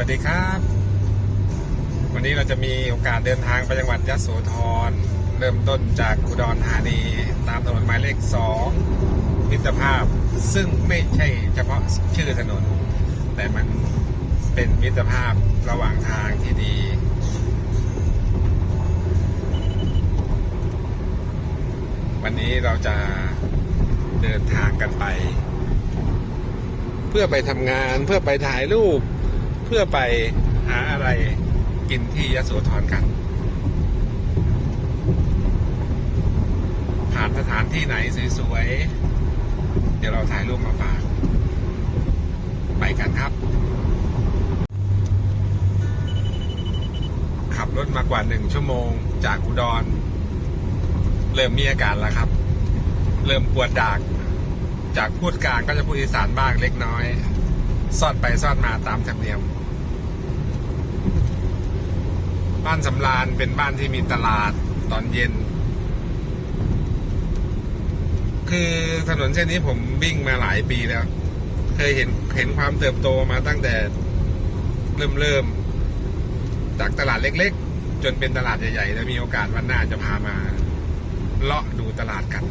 วัสดีครับ วันนี้เราจะมีโอกาสเดินทางไปจังหวัดยะโสธร เริ่มต้นจากอุดรธานีตามถนนหมายเลขสองมิตรภาพ ซึ่งไม่ใช่เฉพาะชื่อถนน แต่มันเป็นมิตรภาพระหว่างทางที่ดี วันนี้เราจะเดินทางกันไป เพื่อไปทำงานเพื่อไปถ่ายรูป เพื่อไปหาอะไรกินที่ยโสธรกัน ผ่านสถานที่ไหนสวยๆ เดี๋ยวเราถ่ายรูปมาฝาก ไปกันครับ ขับรถมากว่าหนึ่งชั่วโมงจากอุดร เริ่มมีอาการแล้วครับ เริ่มปวดดาก จากพูดกลางก็จะพูดอีสานบ้างเล็กน้อยซ่อนไปซ่อนมาตามธรรมเนียม บ้านสำราญเป็นบ้านที่มีตลาดตอนเย็น คือถนนเส้นนี้ผมวิ่งมาหลายปีแล้ว เคยเห็นเห็นความเติบโตมาตั้งแต่เริ่มเริ่มจากตลาดเล็กๆ จนเป็นตลาดใหญ่ๆแล้วมีโอกาสวันหน้าจะพามา เลาะดูตลาดกัน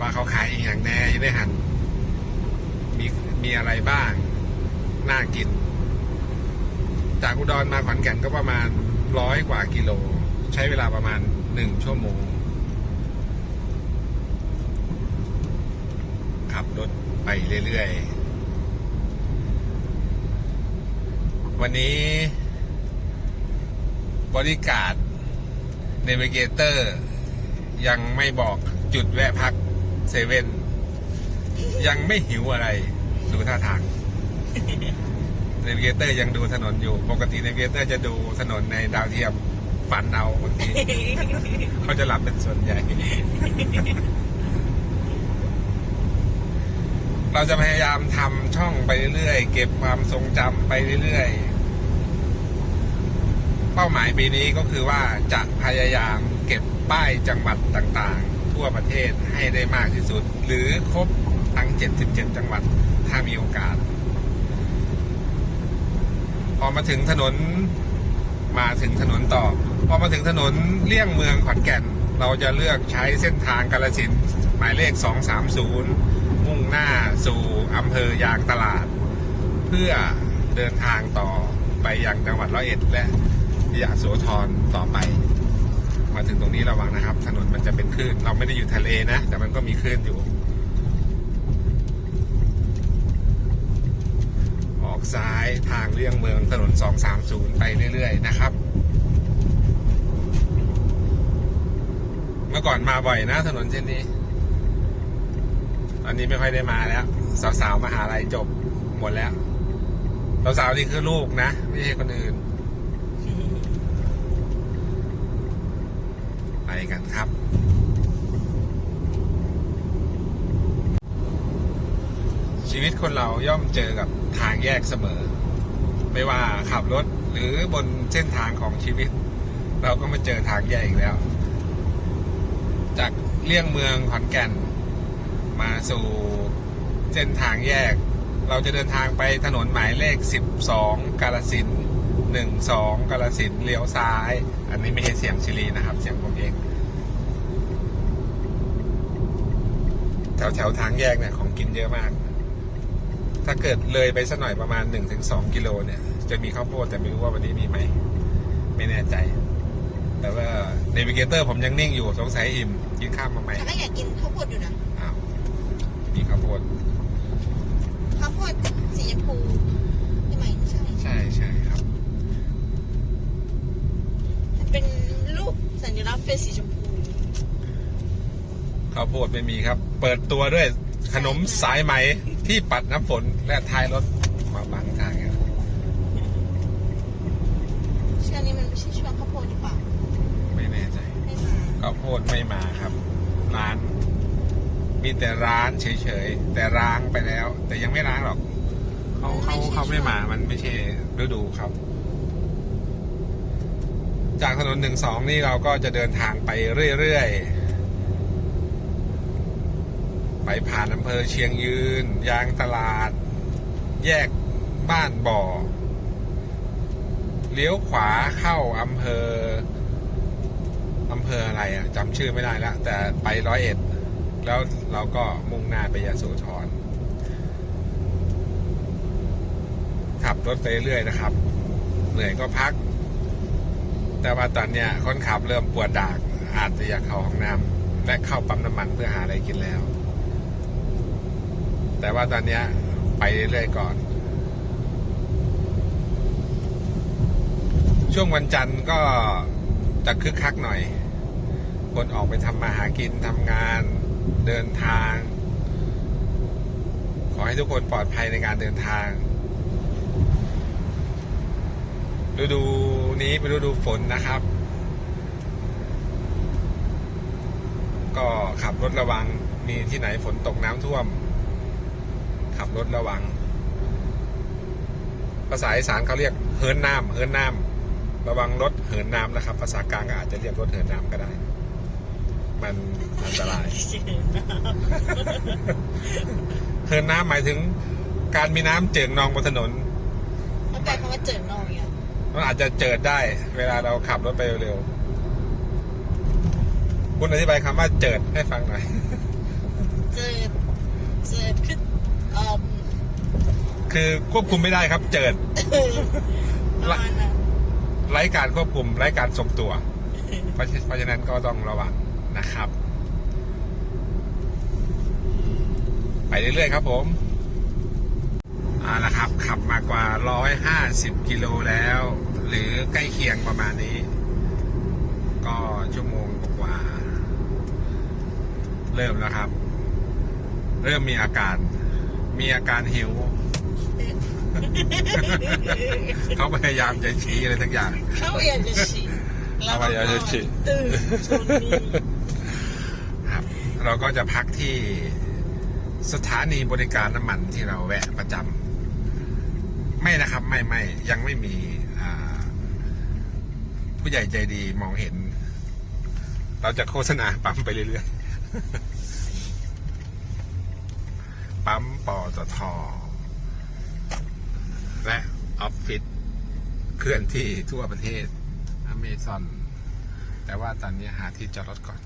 ว่าเขาขายอีกอย่างแน่ยังได้หันมีมีอะไรบ้าง น่ากิน จากอุดรมาขอนแก่นก็ประมาณร้อยกว่ากิโล ใช้เวลาประมาณหนึ่งชั่วโมง ขับรถไปเรื่อยๆ วันนี้ บริการเนวิเกเตอร์ ยังไม่บอกจุดแวะพักเซเว่นยังไม่หิวอะไร ดูท่าทาง เนวิเกเตอร์ยังดูถนนอยู่ ปกติเนวิเกเตอร์จะดูถนนในดาวเทียมฝันเอาบางทีเขาจะหลับเป็นส่วนใหญ่ เราจะพยายามทำช่องไปเรื่อยๆ เก็บความทรงจำไปเรื่อยๆ เป้าหมายปีนี้ก็คือว่าจะพยายามเก็บป้ายจังหวัดต่างๆ ทั่วประเทศให้ได้มากที่สุด หรือครบทั้ง 77 จังหวัดถ้ามีโอกาส พอมาถึงถนนมาถึงถนนต่อ พอมาถึงถนนเลี่ยงเมืองขอนแก่น เราจะเลือกใช้เส้นทางกาลสินหมายเลข 230 มุ่งหน้าสู่อำเภอยางตลาด เพื่อเดินทางต่อไปยังจังหวัดร้อยเอ็ดและยะโสธรต่อไป มาถึงตรงนี้ระวังนะครับ ถนนมันจะเป็นคลื่นเราไม่ได้อยู่ทะเลนะ แต่มันก็มีคลื่นอยู่ ออกซ้ายทางเลี่ยงเมืองถนน 230 ไปเรื่อยๆนะครับ เมื่อก่อนมาบ่อยนะถนนเส้นนี้ ตอนนี้ไม่ค่อยได้มาแล้ว สาวๆมาหาลัยจบหมดแล้วสาวๆนี่คือลูกนะ ไม่ใช่คนอื่น ไปกันครับ ชี วิตคนเราย่อมเจอกับทางแยกเสมอ ไม่ว่าขับรถหรือบนเส้นทางของชีวิต เราก็มาเจอทางแยกอีกแล้ว จากเลี่ยงเมืองขอนแก่น มาสู่เส้นทางแยก เราจะเดินทางไปถนนหมายเลข 12 กาลสิน12กาลสินเลี้ยวซ้าย อันนี้ไม่ใช่เสียงชิลีนะครับ เสียงผมเอง แถวแถวทางแยกเนี่ยของกินเยอะมาก ถ้าเกิดเลยไปสักหน่อยประมาณ 1-2 กิโลเนี่ย จะมีข้าวโพดแต่ไม่รู้ว่าวันนี้มีไหม ไม่แน่ใจ แต่ว่าเนวิเกเตอร์ผมยังนิ่งอยู่สงสัยอิ่มกินข้ามมาไหมฉันก็อยากกินข้าวโพดอยู่นะอ้าวมีข้าวโพดข้าวโพดสีชมพูใช่ไหมไม่ใช่ใช่ใช่ครับ มันเป็นรูปสัญลักษณ์เป็นสีชมพูข้าวโพดไม่มีครับ เปิดตัวด้วยขนมสายไหม ที่ปัดน้ำฝนและท้ายรถมาบังทางครับเชื่อนี้มันไม่ใช่ช่วงข้าวโพดหรือเปล่าไม่แน่ใจไม่มาข้าวโพดไม่มาครับ ร้าน มีแต่ร้านเฉยๆ แต่ร้างไปแล้ว แต่ยังไม่ร้างหรอกเขาเขาเขาไม่มา มันไม่ใช่ฤดูครับ จากถนนหนึ่งสองนี่เราก็จะเดินทางไปเรื่อยๆ ไปผ่านอำเภอเชียงยืน ยางตลาด แยกบ้านบ่อ เลี้ยวขวาเข้าอำเภออำเภออะไรอะจำชื่อไม่ได้แล้วแต่ไปร้อยเอ็ด แล้วเราก็มุ่งหน้าไปยะโสธรขับรถไปเรื่อยนะครับ เหนื่อยก็พัก แต่ว่าตอนเนี้ยคนขับเริ่มปวดดากอาจจะอยากเข้าห้องน้ำและเข้าปั๊มน้ำมันเพื่อหาอะไรกินแล้ว แต่ว่าตอนนี้ไปเรื่อยๆก่อน ช่วงวันจันทร์ก็จะคึกคักหน่อย คนออกไปทำมาหากินทำงานเดินทาง ขอให้ทุกคนปลอดภัยในการเดินทางฤดูนี้เป็นฤดูฝนนะครับ ก็ขับรถระวังมีที่ไหนฝนตกน้ำท่วม รถระวัง ภาษาอีสานเขาเรียกเฮินน้ำเฮินน้ำระวังรถเหินน้ำนะครับ ภาษากลางก็อาจจะเรียกรถเหินน้ำก็ได้ มันอันตราย เหินน้ำหมายถึง การมีน้ำเจิ่งนองบนถนนแล้วแปลคำว่าเจิดนองอย่างเงี้ยมันอาจจะเจิดได้ เวลาเราขับรถไปเร็วๆคุณอธิบายคำว่าเจิดให้ฟังหน่อย เจิดเจิดขึ้น เอ่อคือควบคุมไม่ได้ครับ เจิด ประมาณนั้นไร้การควบคุมไร้การทรงตัว เพราะฉะเพราะฉะนั้นก็ต้องระวังนะครับ ไปเรื่อยๆครับผมเอาละครับ ขับมากว่า 150 กิโลแล้ว หรือใกล้เคียงประมาณนี้ ก็ชั่วโมงกว่าเริ่มแล้วครับ เริ่มมีอาการ มีอาการหิว เขาพยายามจะชี้อะไรทั้งอย่างเขาอยากจะฉี่เขาพยายามจะฉี่ตื่นชนนี่ครับ เราก็จะพักที่สถานีบริการน้ำมันที่เราแวะประจำไม่นะครับ ไม่ไม่ยังไม่มีอ่าผู้ใหญ่ใจดีมองเห็น เราจะโฆษณาปั๊มไปเรื่อยๆ ปตท และออฟฟิศเคลื่อนที่ทั่วประเทศอเมซอนแต่ว่าตอนนี้หาที่จอดรถก่อน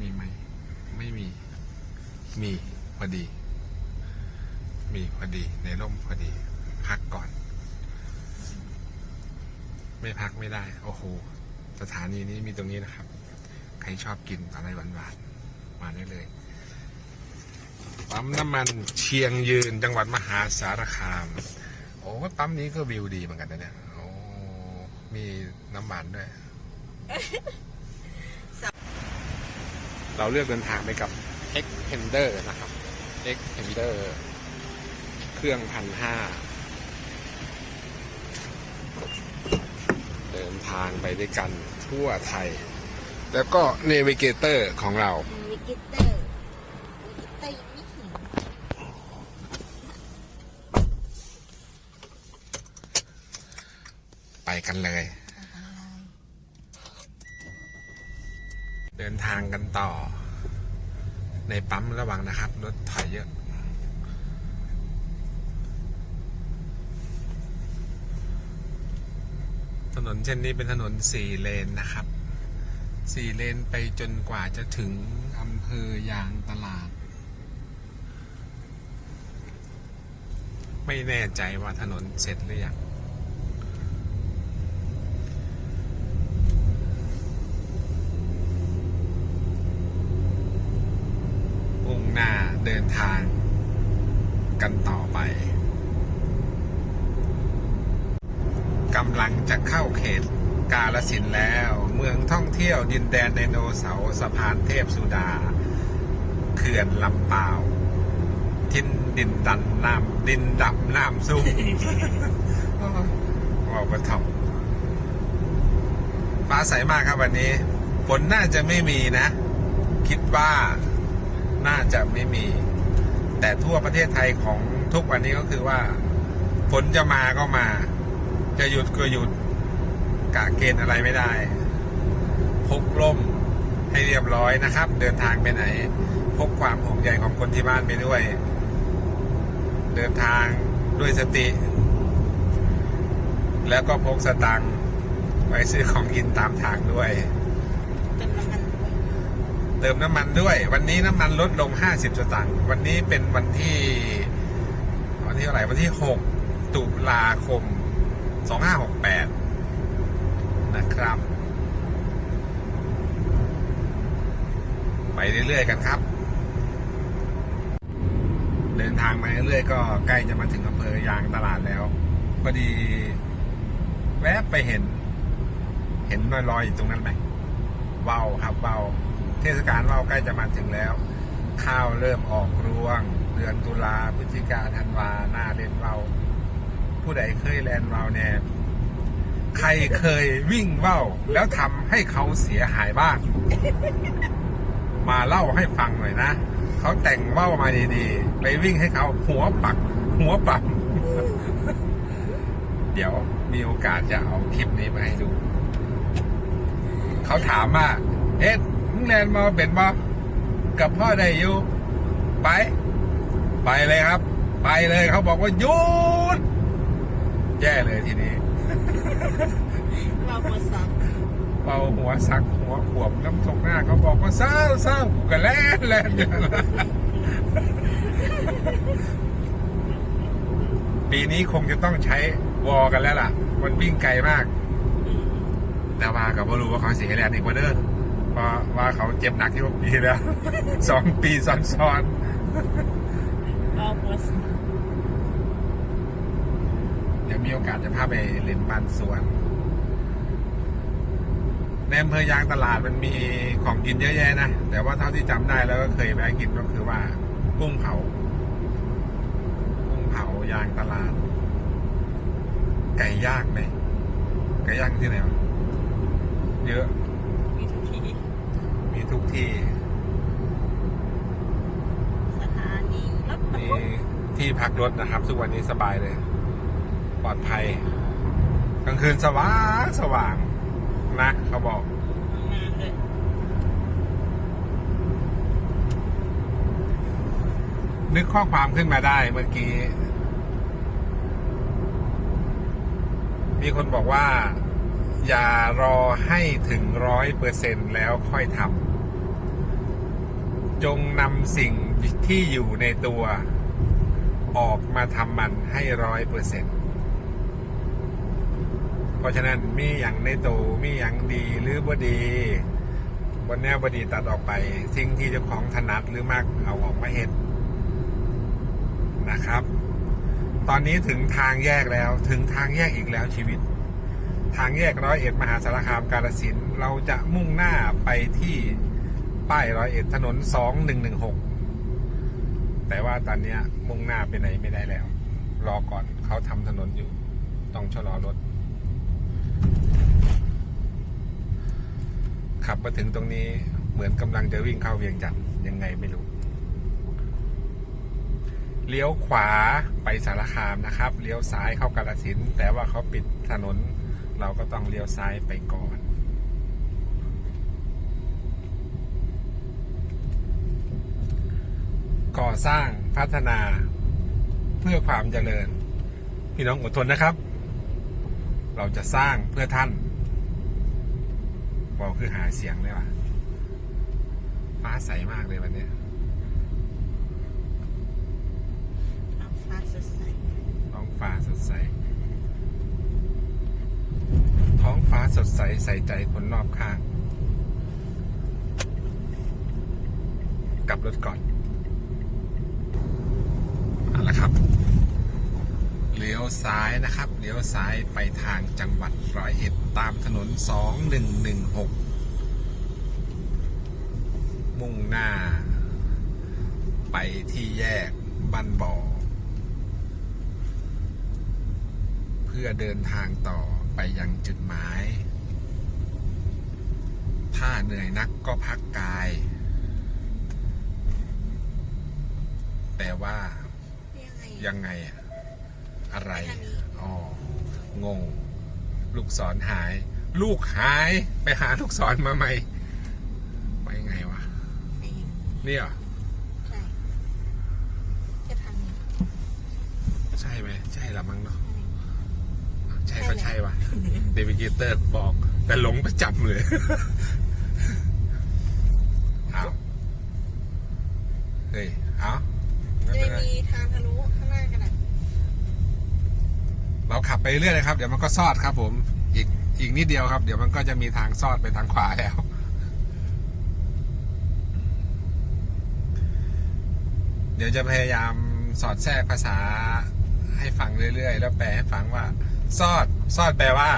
มีไหม ไม่มี มีพอดี มีพอดี ในร่มพอดี พักก่อน ไม่พักไม่ได้ โอ้โห สถานีนี้มีตรงนี้นะครับ ใครชอบกินอะไรหวานๆ มาได้เลย ปั๊มน้ำมันเชียงยืนจังหวัดมหาสารคาม โอ้ปั๊มนี้ก็วิวดีเหมือนกันนะเนี่ยโอ้มีน้ำมันด้วย เราเลือกเดินทางไปกับ X p e n d e r นะครับ X p e n d e r เครื่องพันห้าเดินทางไปด้วยกันทั่วไทย แล้วก็ Navigator ของเราวิกิเตอร์วิกิเตอร์ยังไม่ถึง ไป กันเลย เดินทางกันต่อ ในปั๊มระวังนะครับ รถถอยเยอะถนนเช่นนี้เป็นถนนสี่เลนนะครับสี่เลนไปจนกว่าจะถึงอำเภอยางตลาด ไม่แน่ใจว่าถนนเสร็จหรือยังมุ่งหน้าเดินทางกันต่อไปกำลังจะเข้าเขตกาลสินธุ์แล้ว เมืองท่องเที่ยวดินแดนไดโน เสาสะพานเทพสุดา เขื่อนลำเปาวทินดินดันน้ำดินดำน้ำซุ่มบอกว่าทำฟ้าใสมากครับวันนี้ ฝนน่าจะไม่มีนะ คิดว่าน่าจะไม่มี แต่ทั่วประเทศไทยของทุกวันนี้ก็คือว่า ฝนจะมาก็มา จะหยุดก็หยุดกะเกณฑ์อะไรไม่ได้ พกล่ม ให้เรียบร้อยนะครับ เดินทางไปไหน พกความห่วงใยของคนที่บ้านไปด้วย เดินทางด้วยสติ แล้วก็พกสตังค์ไว้ซื้อของกินตามทางด้วยเป็นน้ำมันด้วย เติมน้ำมันด้วย วันนี้น้ำมันลดลง 50 สตางค์วันนี้เป็นวันที่วันที่เท่าไหร่วันที่ 6 ตุลาคม 2568 นะครับ ไปเรื่อยๆกันครับ เดินทางมาเรื่อยๆก็ใกล้จะมาถึงอำเภอยางตลาดแล้วพอดี แวบไปเห็น เห็นลอยๆอยู่ตรงนั้นไหมเว้าครับเว้าเทศกาลเว้าใกล้จะมาถึงแล้ว ข้าวเริ่มออกรวง เดือนตุลาพฤศจิกาธันวาหน้าเล่นเว้าผู้ใดเคยแลนเว้าวเนี่ยใครเคยวิ่งเว้าแล้วทำให้เขาเสียหายบ้าง มาเล่าให้ฟังหน่อยนะเขาแต่งเว้าวมาดีๆ ไปวิ่งให้เขาหัวปัก หัวปักเดี๋ยวมีโอกาสจะเอาคลิปนี้มาให้ดู เขาถามว่าเอ็ดมึงแลนมาเป็นบ่กับพ่อได้อยู่ ไป ไปเลยครับ ไปเลยเขาบอกว่าหยุดแย่เลยทีนี้ เราหัวซัก เป่าหัวสักหัวขวบน้ำตกหน้าเขาบอกว่าเศร้าเศร้ากูกันแล่นแล่นอย่างนั้นปีนี้คงจะต้องใช้วอกันแล้วล่ะ มันวิ่งไกลมาก แต่ว่าก็บ่รู้ว่าเขาเสียแรงอีกว่าเด้อเพราะว่าเขาเจ็บหนักที่ว่าปีแล้วสองปีซ้อนเราหัวซักๆเดี๋ยวมีโอกาสจะพาไปเล่นบ้านสวน ในอำเภอยางตลาดมันมีของกินเยอะแยะนะ แต่ว่าเท่าที่จำได้แล้วก็เคยแวะกินก็คือว่ากุ้งเผา กุ้งเผายางตลาด ไก่ย่างไหมไก่ย่างที่ไหนวะเยอะ มีทุกทีมีทุกที่สถานีรถบรรมีทุกที่พักรถนะครับทุกวันนี้สบายเลย ปลอดภัย กลางคืนสว่างสว่าง นะเขาบอกงานเลยนึกข้อความขึ้นมาได้เมื่อกี้ มีคนบอกว่า อย่ารอให้ถึงร้อยเปอร์เซ็นแล้วค่อยทำจงนำสิ่งที่อยู่ในตัว ออกมาทำมันให้ร้อยเปอร์เซ็นต เพราะฉะนั้นมีอย่างในตัวมีอย่างดีหรือบ่ดีบนแนวบดีตัดออกไป สิ่งที่เจ้าของถนัดหรือมากเอาออกมาเห็นนะครับ ตอนนี้ถึงทางแยกแล้วถึงทางแยกอีกแล้วชีวิต ทางแยกร้อยเอ็ดมหาสารคามกาลสินเราจะมุ่งหน้าไปที่ป้ายร้อยเอ็ดถนนสองหนึ่งหนึ่งหกแต่ว่าตอนนี้มุ่งหน้าไปไหนไม่ได้แล้ว รอก่อนเขาทำถนนอยู่ ต้องชะลอรถ ขับมาถึงตรงนี้เหมือนกำลังจะวิ่งเข้าเวียงจันทร์ยังไงไม่รู้ เลี้ยวขวาไปสารคามนะครับ เลี้ยวซ้ายเข้ากาลสินแต่ว่าเขาปิดถนน เราก็ต้องเลี้ยวซ้ายไปก่อนก่อสร้างพัฒนาเพื่อความเจริญ พี่น้องอดทนนะครับ เราจะสร้างเพื่อท่าน บอกคือหาเสียงเลยว่ะ ฟ้าใสมากเลยวันเนี้ยเอาฟ้าสดใสท้องฟ้าสดใส ท้องฟ้าสดใสใส่ใจคนรอบข้าง กลับรถก่อนเอาละครับเลี้ยวซ้ายนะครับ เลี้ยวซ้ายไปทางจังหวัดร้อยเอ็ดตามถนน 2116 มุ่งหน้า ไปที่แยกบ้านบ่อ เพื่อเดินทางต่อไปยังจุดหมาย ถ้าเหนื่อยนักก็พักกาย แต่ว่ายังไงอะ อะไรไปทางนี้อ๋อ งง ลูกศรหาย ลูกหายไปหาลูกศรมาใหม่ไปไงวะไปยังเนี่ยเหรอ ใช่จะทางนี้ใช่ไหม ใช่ละมั้งเนาะ ใช่ก็ใช่ว่ะเดวิเกเตอร์บอก แต่หลงประจำเลยเอาเฮ้ยเอาไม่จะเป็นไรมีทางทะลุข้างหน้ากันอะ เราขับไปเรื่อยเลยครับ เดี๋ยวมันก็ซอดครับ ผมอีกอีกนิดเดียวครับ เดี๋ยวมันก็จะมีทางซอดไปทางขวาแล้ว เดี๋ยวจะพยายามสอดแทรกภาษาให้ฟังเรื่อยๆ แล้วแปลให้ฟังว่า ซอด ซอดแปลว่า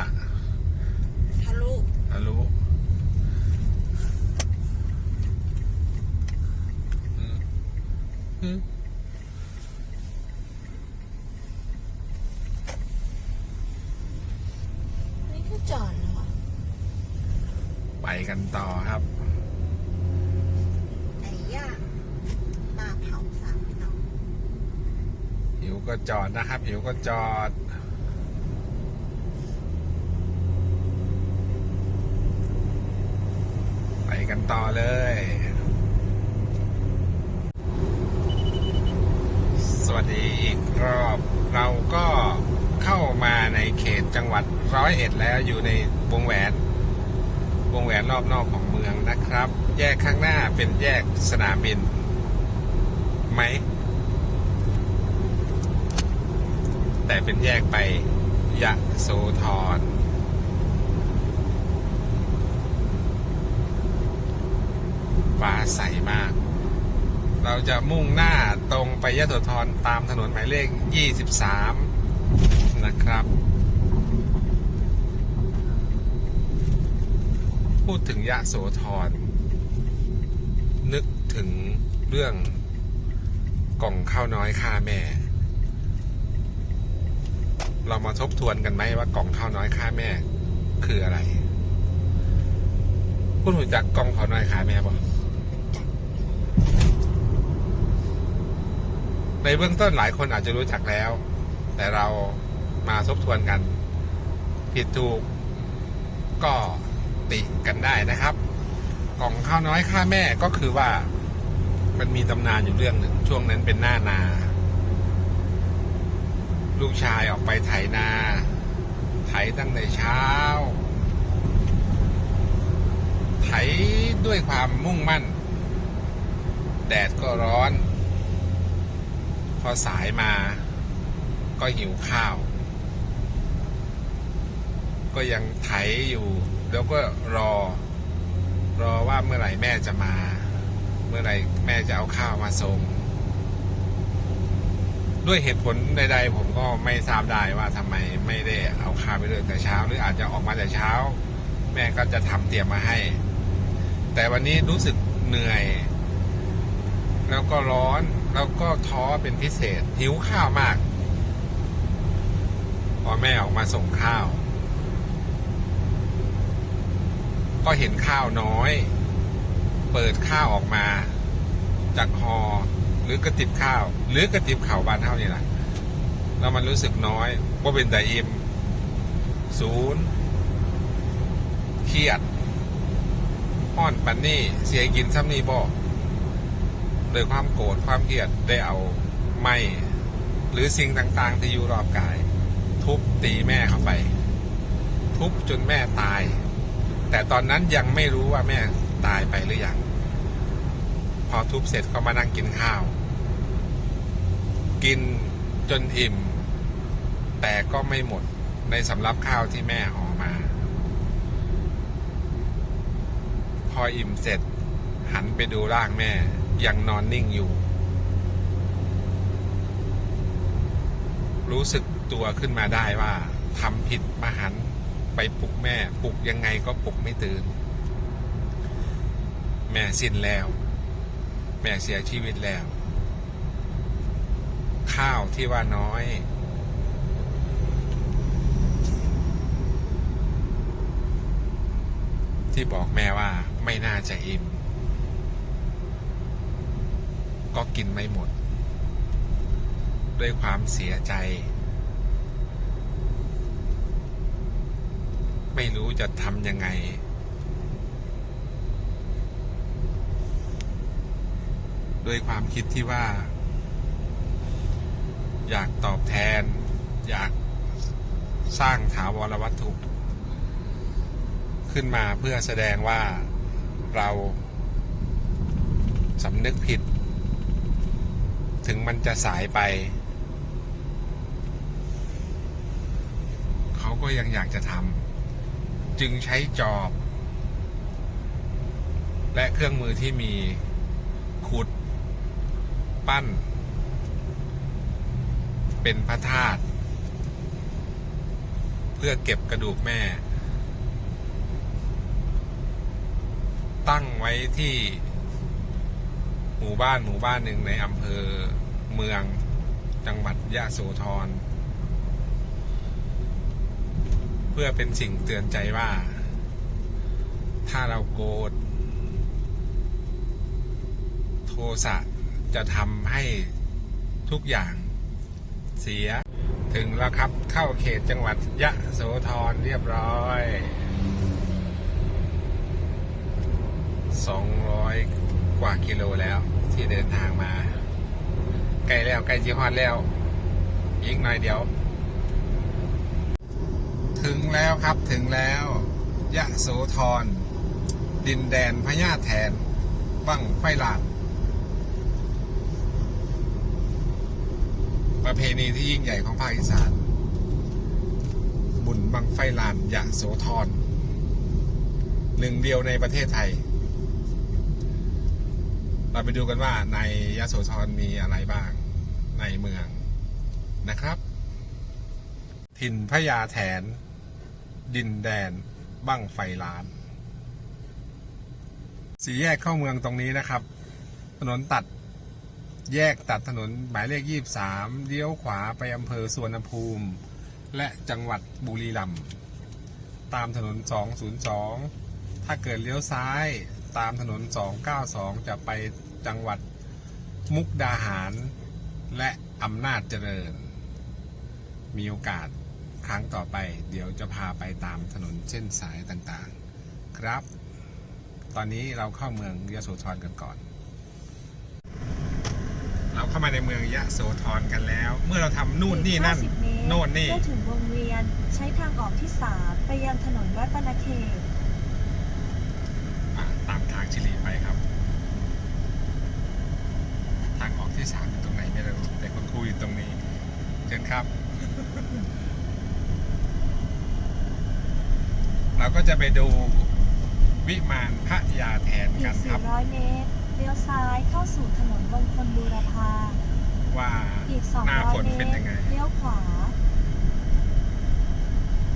ทะลุอะรู้อืมอืม นี่คือจอดเหรอ ไป กันต่อครับไก่ย่างปลาเผาสามพี่น้องหิวก็จอดนะครับ หิวก็จอด ไปกันต่อเลย สวัสดีอีกรอบเราก็เข้ามาในเขตจังหวัดร้อยเอ็ดแล้วอยู่ในวงแหวน วงแหวนรอบนอกของเมืองนะครับ แยกข้างหน้าเป็นแยกสนามบินไหม แต่เป็นแยกไปยะโสธรฟ้าใสมาก เราจะมุ่งหน้าตรงไปยะโสธรตามถนนหมายเลข 23 นะครับ พูดถึงยะโสธรนึกถึงเรื่องกล่องข้าวน้อยค่าแม่ เรามาทบทวนกันไหมว่ากล่องข้าวน้อยค่าแม่ คืออะไรคุณรู้จักกล่องข้าวน้อยค่าแม่บ่ในเบื้องต้นหลายคนอาจจะรู้จักแล้ว แต่เรามาทบทวนกัน ผิดถูกก็ ติกันได้นะครับ กล่องข้าวน้อยค่าแม่ก็คือว่า มันมีตำนานอยู่เรื่องหนึ่งช่วงนั้นเป็นหน้านา ลูกชายออกไปไถนา ไถตั้งแต่เช้า ไถด้วยความมุ่งมั่น แดดก็ร้อน พอสายมาก็หิวข้าว ก็ยังไถอยู่ แล้วก็รอ รอว่าเมื่อไหร่แม่จะมา เมื่อไหร่แม่จะเอาข้าวมาส่ง ด้วยเหตุผลใดๆผมก็ไม่ทราบได้ว่าทำไมไม่ได้เอาข้าวไปเลยแต่เช้า หรืออาจจะออกมาแต่เช้า แม่ก็จะทำเตรียมมาให้ แต่วันนี้รู้สึกเหนื่อย แล้วก็ร้อนแล้วก็ท้อเป็นพิเศษหิวข้าวมากพอแม่ออกมาส่งข้าว ก็เห็นข้าวน้อย เปิดข้าวออกมาจากหอหรือกระติบข้าว หรือกระติบข่าวบานเท่านี่แหละแล้วมันรู้สึกน้อยว่าเป็นแต่อิมศูนย์เครียดห้อนปันนี่เสียกินซ้ำนี่บอกโดยความโกรธความเครียดได้เอาไม้หรือสิ่งต่างๆที่อยู่รอบกาย ทุบตีแม่เข้าไป ทุบจนแม่ตาย แต่ตอนนั้นยังไม่รู้ว่าแม่ตายไปหรือยังพอทุบเสร็จก็มานั่งกินข้าว กินจนอิ่ม แต่ก็ไม่หมดในสำรับข้าวที่แม่ห่อมา พออิ่มเสร็จ หันไปดูร่างแม่ ยังนอนนิ่งอยู่ รู้สึกตัวขึ้นมาได้ว่าทำผิดมาหัน ไปปลุกแม่ปลุกยังไงก็ปลุกไม่ตื่น แม่สิ้นแล้ว แม่เสียชีวิตแล้ว ข้าวที่ว่าน้อย ที่บอกแม่ว่าไม่น่าจะอิ่มก็กินไม่หมด ด้วยความเสียใจ ไม่รู้จะทำยังไง ด้วยความคิดที่ว่า อยากตอบแทน อยากสร้างถาวรวัตถุ ขึ้นมาเพื่อแสดงว่าเราสำนึกผิด ถึงมันจะสายไป เขาก็ยังอยากจะทำ จึงใช้จอบ และเครื่องมือที่มีขุด ปั้น เป็นพระธาตุเพื่อเก็บกระดูกแม่ ตั้งไว้ที่หมู่บ้านหมู่บ้านหนึ่งในอำเภอเมืองจังหวัดยะโสธร เพื่อเป็นสิ่งเตือนใจว่า ถ้าเราโกรธโทสะจะทำให้ทุกอย่างเสียถึงแล้วครับเข้าเขตจังหวัดยะโสธรเรียบร้อย 200 กว่ากิโลแล้วที่เดินทางมา ใกล้แล้วใกล้จีฮอดแล้ว อีกหน่อยเดียว ถึงแล้วครับถึงแล้วยะโสธร ดินแดนพญาแทน บั้งไฟลาน ประเพณีที่ยิ่งใหญ่ของภาคอีสาน บุญบังไฟลานยะโสธร หนึ่งเดียวในประเทศไทย เราไปดูกันว่าในยะโสธรมีอะไรบ้างในเมืองนะครับ ถิ่นพญาแถน ดินแดนบั้งไฟล้าน สี่แยกเข้าเมืองตรงนี้นะครับ ถนนตัดแยกตัดถนนหมายเลข23เลี้ยวขวาไปอำเภอสวนภูมิ และจังหวัดบุรีรัมย์ตามถนน 202 ถ้าเกิดเลี้ยวซ้ายตามถนน 292 จะไปจังหวัดมุกดาหาร และอำนาจเจริญ มีโอกาส รั้งต่อไป เดี๋ยวจะพาไปตามถนนเส้นสายต่างๆ ครับ ตอนนี้เราเข้าเมืองยะโสธรกันก่อน เราเข้ามาในเมืองยะโสธรกันแล้ว เมื่อเราทำนู่นนี่นั่น 50เมตรโน่นนี่ก็ถึงวงเวียนใช้ทางออกที่3ไปยังถนนรัตนเขตอะตามทางชิลีไปครับ ทางออกที่สามอยู่ตรงไหนไม่รู้แต่คุณครูอยู่ตรงนี้เชิญครับ เราก็จะไปดูวิมานพระยาแทนอีกักนครับ 400 เมตรเลี้ยวซ้ายเข้าสู่ถนนมงคลบูรพา ว่าอีก หน้าฝน200 เมเป็นตยัรงไงเลี้ยวขวา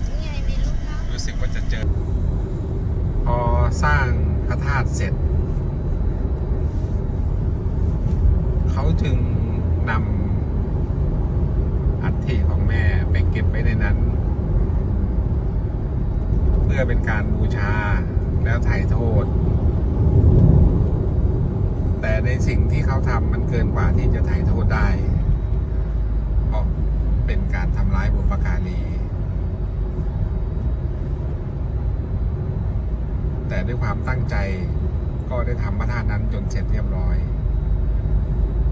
นี่ไงมีรูปแล้วรู้สึกว่าจะเจอ พอสร้างพระธาตุเสร็จ เขาจึงนำอัฐิของแม่ไปเก็บไว้ในนั้นเพื่อเป็นการบูชาแล้วไถ่โทษ แต่ในสิ่งที่เขาทำมันเกินกว่าที่จะไถ่โทษได้เพราะเป็นการทำร้ายบุพการีแต่ด้วยความตั้งใจก็ได้ทำพระธาตุนั้นจนเสร็จเรียบร้อย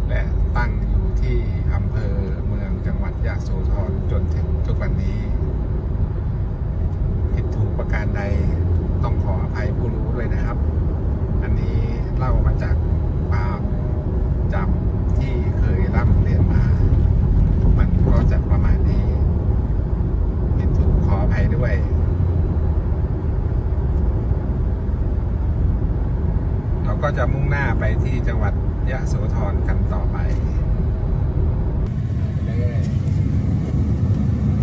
และตั้งอยู่ที่อำเภอเมืองจังหวัดยะโสธรจนถึงทุกวันนี้ ผิดถูกประการใดต้องขออภัยผู้รู้ด้วยนะครับ อันนี้เล่ามาจากความจำที่เคยร่ำเรียนมา มันก็จะประมาณนี้ผิดถูกขออภัยด้วยเราก็จะมุ่งหน้าไปที่จังหวัดยะโสธรกันต่อไปเลย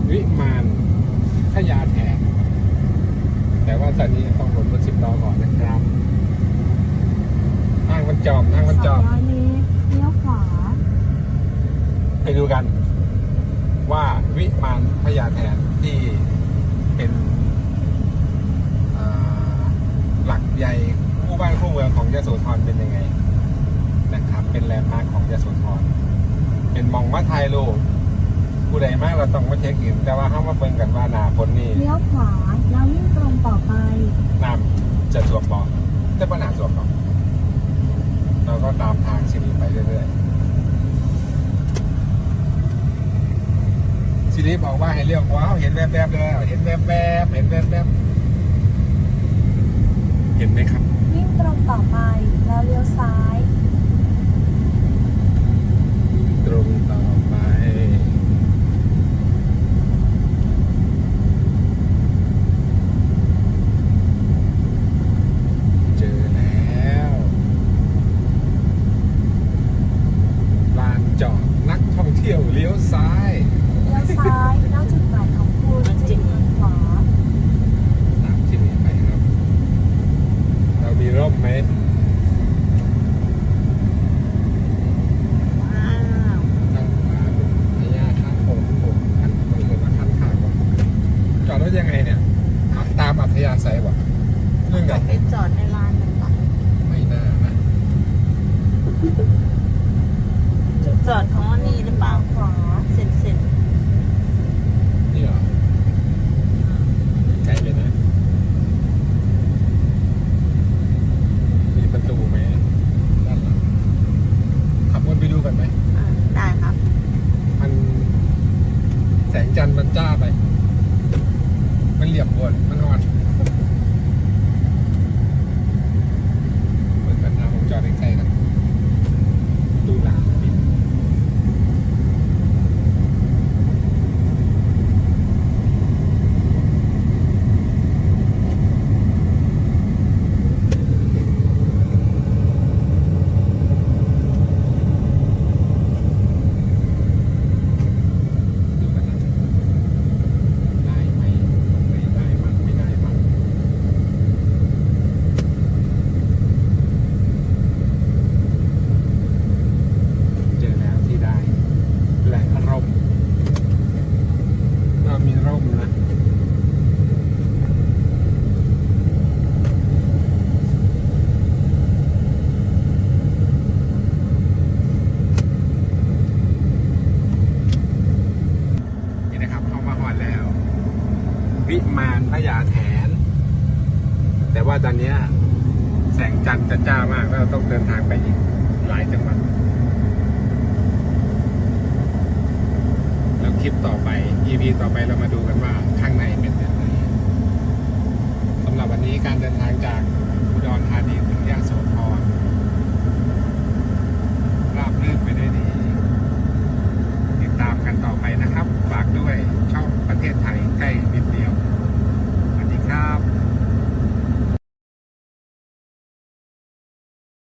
วิมานพญาแถน แต่ว่าตอนนี้ต้องลงรถสิบล้อก่อนนะครับทางมันจอมทางมันจอม200เมตรเลี้ยวขวาไปดูกัน ว่าวิมานพญาแถนที่เป็นเอ่อหลักใหญ่คู่บ้านคู่เมืองของยะโสธรเป็นยังไงนะครับ เป็นแลนด์มาร์คของยะโสธรเป็นมองว่าไทยโลกผู้ใดมากเราต้องมาเช็คอินแต่ว่าห้ามมาเบิ่งกันว่าหนาฝนนี่เลี้ยวขวา แล้ววิ่งตรงต่อไป นำจะสวมบอกได้ปัญหาสวมบอกเราก็ตามทางชิริไปเรื่อยๆชิริบอกว่าให้เลี้ยวขวาเห็นแวบๆเลยเห็นแวบๆเห็นแวบๆเห็นไหมครับวิ่งตรงต่อไปแล้วเลี้ยวซ้าย ตรงต่อไป ดูกันไหมอ่าได้ครับ มันแสงจันทร์มันจ้าไป มันเหลี่ยมบนมันอ่อน